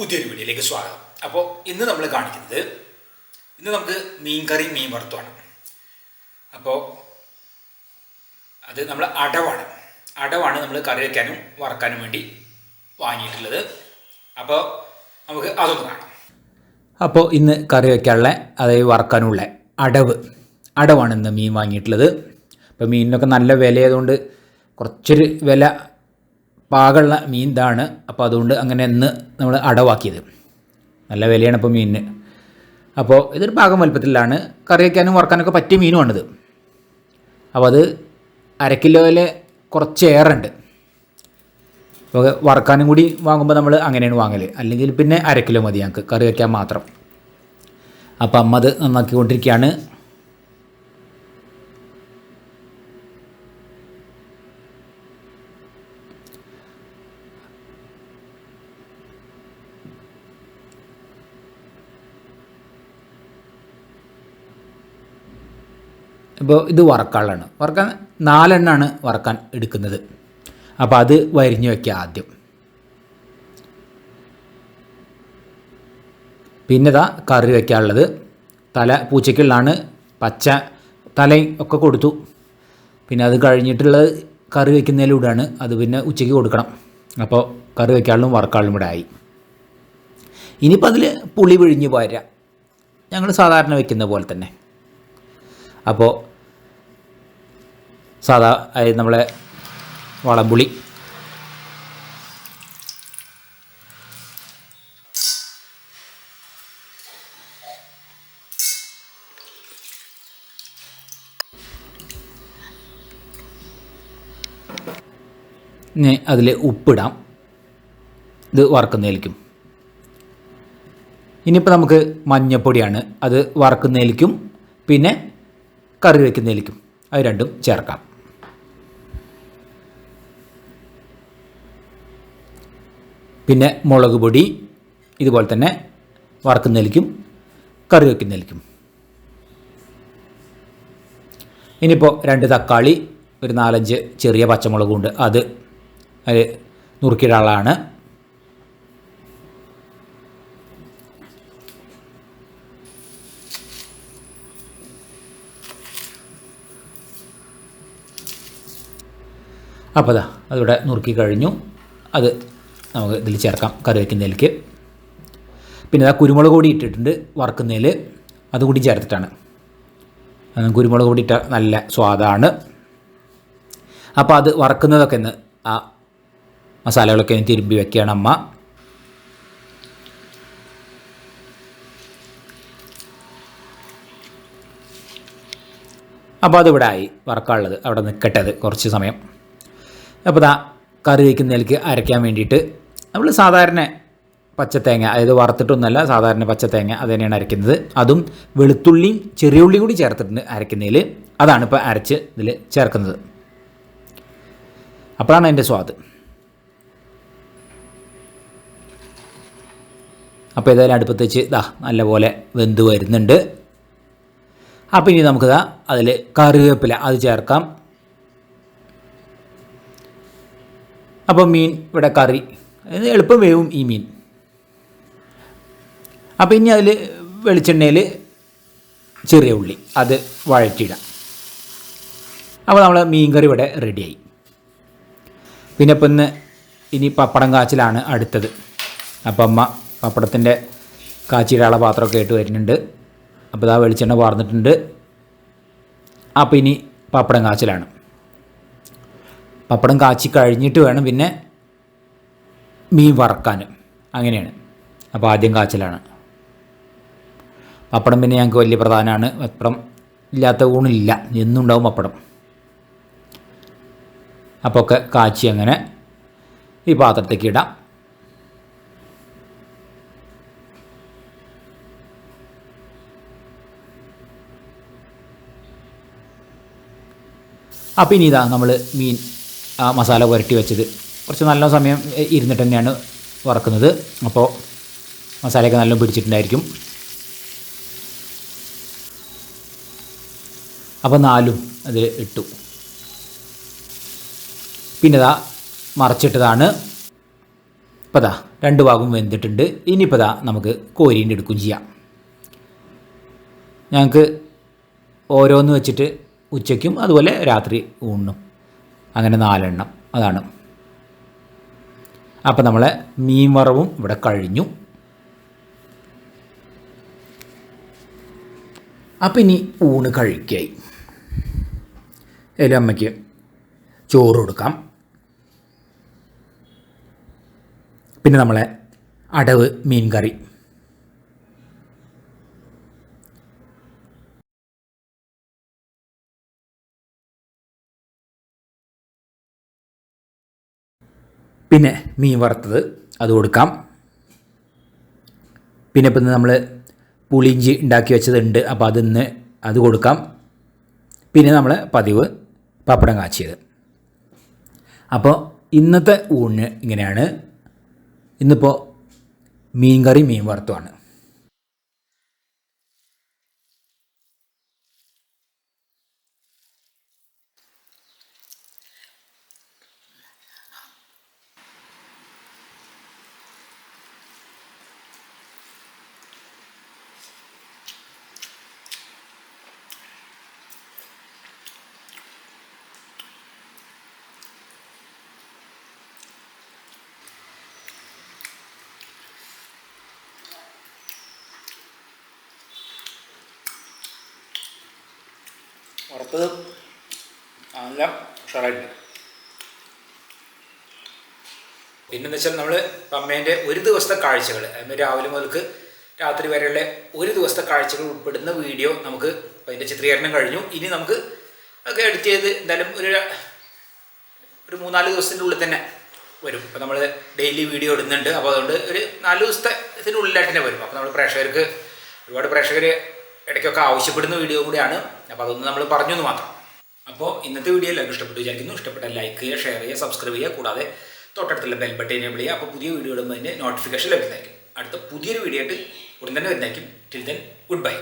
പുതിയൊരു വീഡിയോയിലേക്ക് സ്വാഗതം. അപ്പോൾ ഇന്ന് നമ്മൾ കാണിക്കുന്നത് ഇന്ന് നമുക്ക് മീൻ കറി മീൻ വറുത്തുമാണ് അപ്പോൾ അത് നമ്മൾ അടവാണ്. അടവാണ് നമ്മൾ കറി വയ്ക്കാനും വറക്കാനും വേണ്ടി വാങ്ങിയിട്ടുള്ളത്. അപ്പോൾ നമുക്ക് അതൊന്ന് കാണാം. അപ്പോൾ ഇന്ന് കറി വയ്ക്കാനുള്ള അതായത് വറക്കാനുള്ള അടവ് അടവാണ് ഇന്ന് മീൻ വാങ്ങിയിട്ടുള്ളത്. അപ്പോൾ മീനിനൊക്കെ നല്ല വിലയായതുകൊണ്ട് കുറച്ചൊരു വില പാകമുള്ള മീൻ ഇതാണ് അപ്പോൾ അതുകൊണ്ട് അങ്ങനെ ഇന്ന് നമ്മൾ അടവാക്കിയത്. നല്ല വിലയാണ് ഇപ്പോൾ മീനിന്. അപ്പോൾ ഇതൊരു പാകം വലുപ്പത്തിലാണ്. കറി വയ്ക്കാനും വറക്കാനൊക്കെ പറ്റിയ മീനുമാണിത് അപ്പോൾ അത് അരക്കിലോയിലെ കിലോയിൽ കുറച്ച് ഏറെ ഉണ്ട് അപ്പോൾ വറക്കാനും കൂടി വാങ്ങുമ്പോൾ നമ്മൾ അങ്ങനെയാണ് വാങ്ങൽ അല്ലെങ്കിൽ പിന്നെ അര കിലോ മതി ഞങ്ങൾക്ക് കറി വയ്ക്കാൻ മാത്രം. അപ്പോൾ അമ്മ അത് നന്നാക്കിക്കൊണ്ടിരിക്കുകയാണ് ഇപ്പോൾ ഇത് വറക്കാളാണ് വറക്കാൻ നാലെണ്ണാണ് വറക്കാൻ എടുക്കുന്നത്. അപ്പോൾ അത് വരിഞ്ഞ് വയ്ക്കുക ആദ്യം. പിന്നെ ഇതാ കറി വയ്ക്കാനുള്ളത്. തല പൂച്ചയ്ക്കുള്ളതാണ് പച്ച തലയും ഒക്കെ കൊടുത്തു. പിന്നെ അത് കഴിഞ്ഞിട്ടുള്ളത് കറി വയ്ക്കുന്നതിലൂടെയാണ് അത് പിന്നെ ഉച്ചയ്ക്ക് കൊടുക്കണം. അപ്പോൾ കറി വയ്ക്കാളും വറക്കാളും ഇവിടെ ആയി. ഇനിയിപ്പോൾ അതിൽ പുളി പിഴിഞ്ഞ് പോരാ ഞങ്ങൾ സാധാരണ വയ്ക്കുന്ന പോലെ തന്നെ. അപ്പോൾ സാധാ അതായത് നമ്മളെ വളംപുളി. ഇനി അതിൽ ഉപ്പിടാം. ഇത് വറക്കുന്നതിലേക്കും. ഇനിയിപ്പോൾ നമുക്ക് മഞ്ഞപ്പൊടിയാണ്. അത് വറക്കുന്നതിലേക്കും പിന്നെ കറി വയ്ക്കുന്നതിലേക്കും. അത് രണ്ടും ചേർക്കാം. പിന്നെ മുളക് പൊടി ഇതുപോലെ തന്നെ വറക്കുന്നതിലേക്കും കറി വയ്ക്കുന്നതിലേക്കും ഇനിയിപ്പോൾ രണ്ട് തക്കാളി ഒരു നാലഞ്ച് ചെറിയ പച്ചമുളകും ഉണ്ട്. അത് അത് നുറുക്കിയിടാളാണ് അപ്പോൾ അതാ അതിവിടെ നുറുക്കി കഴിഞ്ഞു. അത് നമുക്ക് ഇതിൽ ചേർക്കാം. കറി വയ്ക്കുന്നതിലേക്ക് പിന്നെ ആ കുരുമുളക് പൊടി ഇട്ടിട്ടുണ്ട് വറക്കുന്നതിൽ. അതുകൂടി ചേർത്തിട്ടാണ്. അത് കുരുമുളക് പൊടി ഇട്ട നല്ല സ്വാദാണ്. അപ്പോൾ അത് വറക്കുന്നതൊക്കെ ഒന്ന് ആ മസാലകളൊക്കെ ഒന്ന് തിരുമ്പി വെക്കുകയാണ് അമ്മ. അപ്പോൾ അതിവിടെ ആയി വറക്കാനുള്ളത്. അവിടെ നിൽക്കട്ടെ അത് കുറച്ച് സമയം. അപ്പോൾ ദാ കറി വയ്ക്കുന്നതിലേക്ക് അരയ്ക്കാൻ വേണ്ടിയിട്ട് നമ്മൾ സാധാരണ പച്ചത്തേങ്ങ അതായത് വറുത്തിട്ടൊന്നുമല്ല സാധാരണ പച്ചത്തേങ്ങ അത് തന്നെയാണ് അരയ്ക്കുന്നത്. അതും വെളുത്തുള്ളിയും ചെറിയ ഉള്ളിയും കൂടി ചേർത്തിട്ടുണ്ട് അരയ്ക്കുന്നതിൽ. അതാണ് ഇപ്പോൾ അരച്ച് ഇതിൽ ചേർക്കുന്നത്. അപ്പോഴാണ് അതിന്റെ സ്വാദ്. അപ്പോൾ ഏതായാലും അടുപ്പത്ത് വെച്ച് ഇതാ നല്ലപോലെ വെന്ത് വരുന്നുണ്ട്. അപ്പോൾ ഇനി നമുക്കിതാ അതിൽ കറിവേപ്പില അത് ചേർക്കാം. അപ്പോൾ മീൻ ഇവിടെ കറി എളുപ്പം വേവും ഈ മീൻ. അപ്പോൾ ഇനി അതിൽ വെളിച്ചെണ്ണയിൽ ചെറിയ ഉള്ളി അത് വഴറ്റിയിടാം. അപ്പോൾ നമ്മൾ മീൻ കറി ഇവിടെ റെഡിയായി. പിന്നെ ഇപ്പം ഇന്ന് ഇനി പപ്പടം കാച്ചിലാണ് അടുത്തത്. അപ്പം അമ്മ പപ്പടത്തിന്റെ കാച്ചിടാനുള്ള പാത്രമൊക്കെ ആയിട്ട് വരുന്നുണ്ട്. അപ്പോൾ ഇതാ വെളിച്ചെണ്ണ വാർന്നിട്ടുണ്ട്. അപ്പോൾ ഇനി പപ്പടം കാച്ചിലാണ്. പപ്പടം കാച്ചി കഴിഞ്ഞിട്ട് വേണം പിന്നെ മീൻ വറക്കാൻ അങ്ങനെയാണ്. അപ്പോൾ ആദ്യം കാച്ചലാണ്. പപ്പടം പിന്നെ ഞങ്ങൾക്ക് വലിയ പ്രധാനമാണ് പപ്പടം ഇല്ലാത്ത ഊണില്ല. എന്നും ഉണ്ടാവും പപ്പടം. അപ്പോൾ ഒക്കെ കാച്ചി അങ്ങനെ ഈ പാത്രത്തേക്ക് ഇടാം. അപ്പോൾ ഇനി ഇതാ നമ്മൾ മീൻ ആ മസാല പുരട്ടി വെച്ചത്. കുറച്ച് നല്ല സമയം ഇരുന്നിട്ട് തന്നെയാണ് വറക്കുന്നത്. അപ്പോൾ മസാലയൊക്കെ നല്ല പിടിച്ചിട്ടുണ്ടായിരിക്കും. അപ്പോൾ നാലും അത് ഇട്ടു. പിന്നെ ഇതാ മറച്ചിട്ടതാണ്. ഇപ്പം ദാ രണ്ട് ഭാഗവും വെന്തിട്ടുണ്ട്. ഇനിയിപ്പോൾ ദാ നമുക്ക് കോരീന്റെ എടുക്കും ചെയ്യാം. ഞങ്ങൾക്ക് ഓരോന്ന് വെച്ചിട്ട് ഉച്ചയ്ക്കും അതുപോലെ രാത്രി ഊണും അങ്ങനെ നാലെണ്ണം. അതാണ്. അപ്പം നമ്മളെ മീൻ വറവും ഇവിടെ കഴിഞ്ഞു. അപ്പം ഇനി ഊണ് കഴിക്കായി. അതിൽ അമ്മയ്ക്ക് ചോറ് കൊടുക്കാം. പിന്നെ നമ്മളെ അടവ് മീൻ കറി പിന്നെ മീൻ വറുത്തത് അത് കൊടുക്കാം. പിന്നെ ഇപ്പം നമ്മൾ പുളിഞ്ചി ഉണ്ടാക്കി വെച്ചതുണ്ട്. അപ്പോൾ അതിന്ന് അത് കൊടുക്കാം. പിന്നെ നമ്മൾ പതിവ് പപ്പടം കാച്ചിയത്. അപ്പോൾ ഇന്നത്തെ ഊണിന് ഇങ്ങനെയാണ്. ഇന്നിപ്പോൾ മീൻ കറി മീൻ വറുത്തുമാണ് വറുത്തത് നല്ല ഉഷാറായിട്ടുണ്ട് പിന്നെന്ന് വെച്ചാൽ നമ്മൾ പമ്മേന്റെ ഒരു ദിവസത്തെ കാഴ്ചകൾ അതിന് രാവിലെ മുതൽക്ക് രാത്രി വരെയുള്ള ഒരു ദിവസത്തെ കാഴ്ചകൾ ഉൾപ്പെടുന്ന വീഡിയോ നമുക്ക് അതിന്റെ ചിത്രീകരണം കഴിഞ്ഞു. ഇനി നമുക്ക് ഒക്കെ എഡിറ്റ് ചെയ്ത് എന്തായാലും ഒരു ഒരു മൂന്നാൽ ദിവസത്തിന്റെ ഉള്ളിൽ തന്നെ വരും. അപ്പോൾ നമ്മൾ ഡെയിലി വീഡിയോ ഇടുന്നുണ്ട്. അപ്പോൾ അതുകൊണ്ട് ഒരു നാല് ദിവസത്തെ ഇതിനുള്ളിലായിട്ട് തന്നെ വരും. അപ്പോൾ നമ്മൾ പ്രേക്ഷകർക്ക് ഒരുപാട് പ്രേക്ഷകർ ഇടയ്ക്കൊക്കെ ആവശ്യപ്പെടുന്ന വീഡിയോ കൂടിയാണ്. അപ്പോൾ അതൊന്ന് നമ്മൾ പറഞ്ഞു എന്ന് മാത്രം. അപ്പോൾ ഇന്നത്തെ വീഡിയോ എല്ലാവർക്കും ഇഷ്ടപ്പെട്ടു വിചാരിക്കുന്നു. ഇഷ്ടപ്പെട്ട ലൈക്ക് ചെയ്യുക ഷെയർ ചെയ്യുക സബ്സ്ക്രൈബ് ചെയ്യുക. കൂടാതെ തൊട്ടടുത്തുള്ള ബെൽ ബട്ടൺ എനേബിൾ ചെയ്യുക അപ്പോൾ പുതിയ വീഡിയോ ഇടുമ്പോൾ അതിന്റെ നോട്ടിഫിക്കേഷൻ ലഭിക്കുന്നതായിരിക്കും. അടുത്ത പുതിയൊരു വീഡിയോ ആയിട്ട് ഉടൻ തന്നെ വരുന്നതായിരിക്കും. Till then good bye